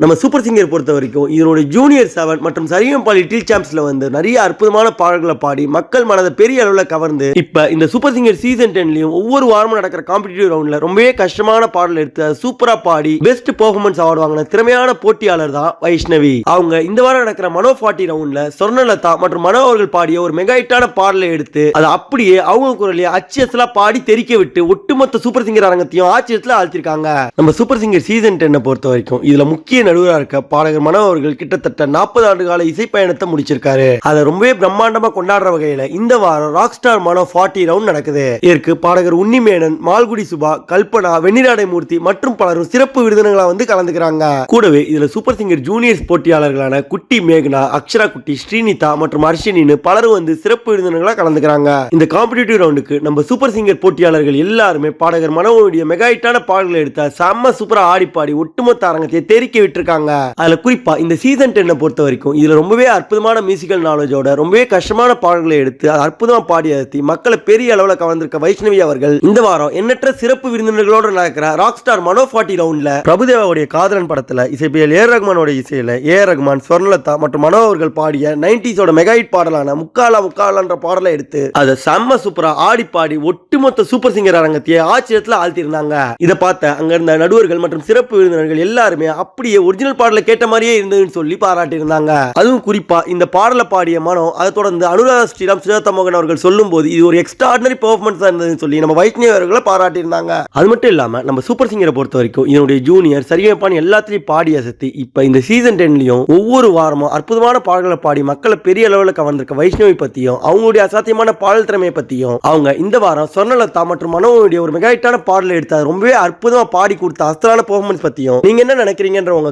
நம்ம super singer பொறுத்த வரைக்கும் இதனுடைய ஜூனியர் செவன் மற்றும் சரியம்பாளி டீல் சாம்ப்ஸ்ல வந்து நிறைய அற்புதமான பாடல்களை பாடி மக்கள் மனதை பெரிய அளவில் கவர்ந்து இப்ப இந்த சூப்பர் சிங்கர் சீசன் டென்லயும் ஒவ்வொரு வாரமும் நடக்கிற காம்படிட்டிவ் ரவுண்ட்ல ரொம்பவே கஷ்டமான பாடல் எடுத்து அதை சூப்பரா பாடி பெஸ்ட் பெர்ஃபார்மன்ஸ் அவார்டு வாங்கின திறமையான போட்டியாளர் தான் வைஷ்ணவி. அவங்க இந்த வாரம் நடக்கிற மனோ ஃபார்ட்டி ரவுண்ட்ல சொர்ணலதா மற்றும் மனோ அவர்கள் பாடிய ஒரு மெகா ஹிட்டான பாடலை எடுத்து அதை அப்படியே அவங்க குரலையே அச்சியஸ்லா பாடி தெரிக்க விட்டு ஒட்டுமொத்த சூப்பர் சிங்கர் அரங்கத்தையும் ஆச்சரியத்தில் ஆழ்த்திருக்காங்க. நம்ம சூப்பர் சிங்கர் சீசன் டென்னை பொறுத்த வரைக்கும் இதுல முக்கிய நடுவராக இருக்க பாடகர் மனோ அவர்கள் கிட்டத்தட்ட நாற்பது ஆண்டு கால இசை பயணத்தை முடிச்சிருக்காரு. அதை ரொம்பவே பிரம்மாண்டமா கொண்டாடுற வகையில இந்த வாரம் rock star Mano forty round நடக்குது. இதற்கு பாடகர் உன்னிமேனன் மால்குடி சுபா கல்பனா வெண்ணிராடை மூர்த்தி மற்றும் பலரும் சிறப்பு விருதினங்களா வந்து கலந்துக்கிறாங்க. கூடவே இதுல சூப்பர் சிங்கர் ஜூனியர்ஸ் போட்டியாளர்களான குட்டி மேகனா அக்ஷரா குட்டி ஸ்ரீனிதா மற்றும் அர்ஷினின்னு பலரும் வந்து சிறப்பு விருந்தினர்களா கலந்துக்கிறாங்க. இந்த காம்படிட்டிவ் ரவுண்டுக்கு நம்ம சூப்பர் சிங்கர் போட்டியாளர்கள் எல்லாருமே பாடகர் மனோவுடைய மெகாயிட்டான பாடல்களை எடுத்த செம்ம சூப்பரா ஆடி பாடி ஒட்டுமொத்த அரங்கத்தை தெரிக்க விட்டு தெறிக்க விட்டுருக்காங்க அதுல குறிப்பா இந்த சீசன் டென்னை பொறுத்த வரைக்கும் இதுல ரொம்பவே அற்புதமான மியூசிக்கல் நாலேஜோட ரொம்பவே கஷ்டமான பாடல்களை எடுத்து அது அற்புதமா பாடி அழுத்தி மக்களை பெரிய அளவுல கவர்ந்திருக்க வைஷ்ணவி அவர்கள் இந்த வாரம் எண்ணற்ற சிறப்பு விருந்தினர்களோடு நடக்கிற ராக் ஸ்டார் மனோ ஃபார்ட்டி ரவுண்ட்ல பிரபுதேவாவுடைய காதலன் படத்துல இசைப்பியல் ஏ. ரஹ்மானோட இசையில ஏ. ரஹ்மான் ஸ்வர்ணலதா மற்றும் மனோ அவர்கள் பாடிய நைன்டிஸோட மெகாஹிட் பாடலான முக்காலா முக்காலான்ற பாடலை எடுத்து அதை செம்ம சூப்பரா ஆடி பாடி ஒட்டுமொத்த சூப்பர் சிங்கர் அரங்கத்தையே ஆச்சரியத்துல ஆழ்த்திருந்தாங்க இதை பார்த்த அங்க இருந்த நடுவர்கள் மற்றும் சிறப்பு விருந்தினர்கள் எல்லாருமே அப்படியே ஒரிஜினல் பாடலை கேட்ட மாதிரியே இருந்ததுன்னு சொல்லி பாராட்டியிருந்தாங்க. அதுவும் குறிப்பா இந்த பாடலை பாடிய மனோ அதை தொடர்ந்து அனுராதா ஸ்ரீராம் சுஜாதா மோகன் அவர்கள் சொல்லும்போது இது ஒரு எக்ஸ்ட்ராடினரி பெர்ஃபார்மன்ஸ் இருந்ததுன்னு சொல்லி நம்ம வைஷ்ணவி அவர்களை பாராட்டியிருந்தாங்க. அது மட்டும் இல்லாமல் நம்ம சூப்பர் சிங்கரை பொறுத்த வரைக்கும் இதனுடைய ஜூனியர் சரியப்பான் எல்லாத்திலையும் பாடி அசத்தி இப்போ இந்த சீசன் டென்லையும் ஒவ்வொரு வாரமும் அற்புதமான பாடல்களை பாடி மக்களை பெரிய அளவில் கவர்ந்திருக்க வைஷ்ணவி பற்றியும் அவங்களுடைய அசாத்தியமான பாடல் திறமையை பற்றியும் அவங்க இந்த வாரம் சொர்ணலதா மற்றும் மனோவுடைய ஒரு மெகாயிட்டான பாடலை எடுத்து ரொம்பவே அற்புதமாக பாடி கொடுத்த அஸ்தலான பெர்ஃபார்மன்ஸ் பற்றியும் நீங்கள் என்ன நினைக்கிறீங்கன்ற உங்க